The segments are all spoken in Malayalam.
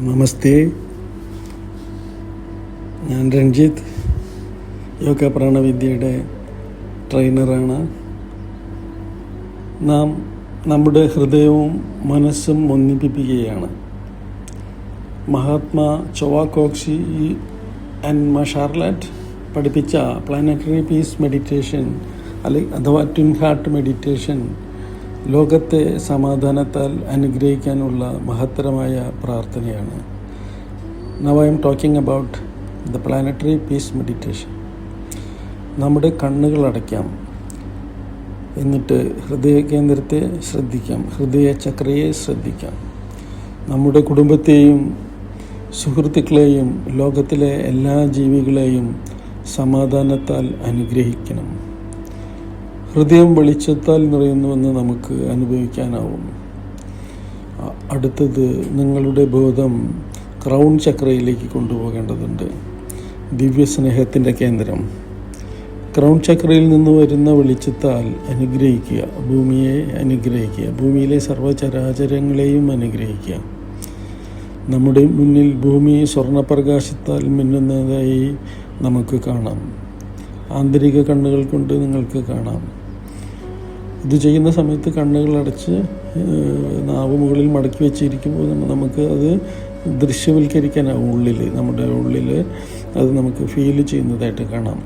നമസ്തേ. ഞാൻ രഞ്ജിത്ത്. യോഗ പ്രാണവിദ്യയുടെ ട്രെയിനറാണ്. നാം നമ്മുടെ ഹൃദയവും മനസ്സും ഒന്നിപ്പിക്കുകയാണ് മഹാത്മാ ചൊവാക്കോക്സി ആൻഡ് മഷാർലറ്റ് പഠിപ്പിച്ച പ്ലാനറ്ററി പീസ് മെഡിറ്റേഷൻ അല്ലെ അഥവാ ട്വിൻ ഹാർട്ട് മെഡിറ്റേഷൻ ലോകത്തെ സമാധാനത്താൽ അനുഗ്രഹിക്കാനുള്ള മഹത്തരമായ പ്രാർത്ഥനയാണ്. Now I am talking about the planetary peace meditation നമ്മുടെ കണ്ണുകൾ അടയ്ക്കാം. എന്നിട്ട് ഹൃദയ കേന്ദ്രത്തെ ശ്രദ്ധിക്കാം. ഹൃദയ ചക്രയെ ശ്രദ്ധിക്കാം. നമ്മുടെ കുടുംബത്തെയും സുഹൃത്തുക്കളെയും ലോകത്തിലെ എല്ലാ ജീവികളെയും സമാധാനത്താൽ അനുഗ്രഹിക്കണം. ഹൃദയം വെളിച്ചത്താൽ നിറയുന്നുവെന്ന് നമുക്ക് അനുഭവിക്കാനാവും അടുത്തത് നിങ്ങളുടെ ബോധം ക്രൗൺ ചക്രയിലേക്ക് കൊണ്ടുപോകേണ്ടതുണ്ട്. ദിവ്യസ്നേഹത്തിന്റെ കേന്ദ്രം. ക്രൗൺ ചക്രയിൽ നിന്ന് വരുന്ന വെളിച്ചത്താൽ അനുഗ്രഹിക്കുക. ഭൂമിയെ അനുഗ്രഹിക്കുക. ഭൂമിയിലെ സർവചരാചരങ്ങളെയും അനുഗ്രഹിക്കുക. നമ്മുടെ മുന്നിൽ ഭൂമി സ്വർണപ്രകാശത്താൽ മിന്നുന്നതായി നമുക്ക് കാണാം. ആന്തരിക കണ്ണുകൾ കൊണ്ട് നിങ്ങൾക്ക് കാണാം. ഇത് ചെയ്യുന്ന സമയത്ത് കണ്ണുകളടച്ച് നാവ് മുകളിൽ മടക്കി വെച്ചിരിക്കുമ്പോൾ നമുക്ക് അത് ദൃശ്യവൽക്കരിക്കാനാവും ഉള്ളിൽ നമ്മുടെ ഉള്ളിൽ അത് നമുക്ക് ഫീൽ ചെയ്യുന്നതായിട്ട് കാണാം.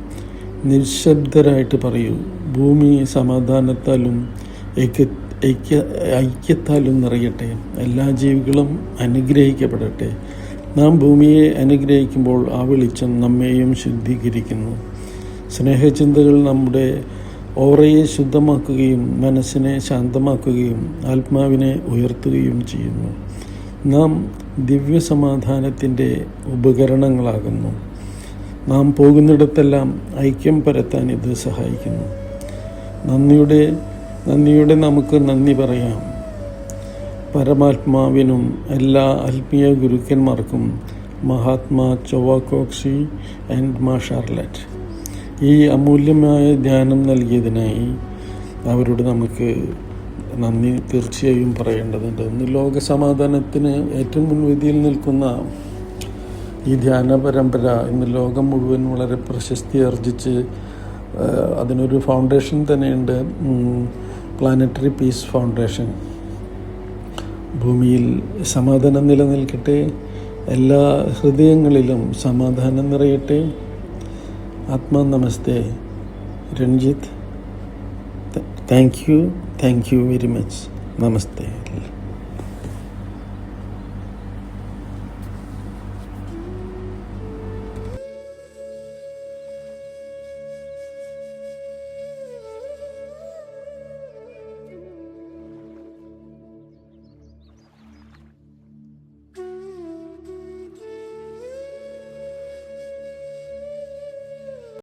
നിശബ്ദരായിട്ട് പറയൂ ഭൂമി സമാധാനത്താലും ഐക്യ ഐക്യത്താലും നിറയട്ടെ. എല്ലാ ജീവികളും അനുഗ്രഹിക്കപ്പെടട്ടെ. നാം ഭൂമിയെ അനുഗ്രഹിക്കുമ്പോൾ ആ വെളിച്ചം നമ്മെയും ശുദ്ധീകരിക്കുന്നു. സ്നേഹചിന്തകൾ നമ്മുടെ ഓറയെ ശുദ്ധമാക്കുകയും മനസ്സിനെ ശാന്തമാക്കുകയും ആത്മാവിനെ ഉയർത്തുകയും ചെയ്യുന്നു. നാം ദിവ്യസമാധാനത്തിന്റെ ഉപകരണങ്ങളാകുന്നു. നാം പോകുന്നിടത്തെല്ലാം ഐക്യം പരത്താൻ ഇത് സഹായിക്കുന്നു. നന്ദിയുടെ നന്ദിയുടെ നമുക്ക് നന്ദി പറയാം. പരമാത്മാവിനും എല്ലാ ആത്മീയ ഗുരുക്കന്മാർക്കും Mahatma Choa Kok Sui and Ma Charlotte. ഈ അമൂല്യമായ ധ്യാനം നൽകിയതിനായി അവരോട് നമുക്ക് നന്ദി തീർച്ചയായും പറയേണ്ടതുണ്ട്. ഇന്ന് ലോക സമാധാനത്തിന് ഏറ്റവും മുൻവിധിയിൽ നിൽക്കുന്ന ഈ ധ്യാന പരമ്പര ഇന്ന് ലോകം മുഴുവൻ വളരെ പ്രശസ്തി ആർജിച്ച് അതിനൊരു ഫൗണ്ടേഷൻ തന്നെയുണ്ട്. പ്ലാനറ്ററി പീസ് ഫൗണ്ടേഷൻ ഭൂമിയിൽ സമാധാനം നിലനിൽക്കട്ടെ എല്ലാ ഹൃദയങ്ങളിലും സമാധാനം നിറയട്ടെ. ఆత్మ నమస్తే Ranjith thank you thank you very much namaste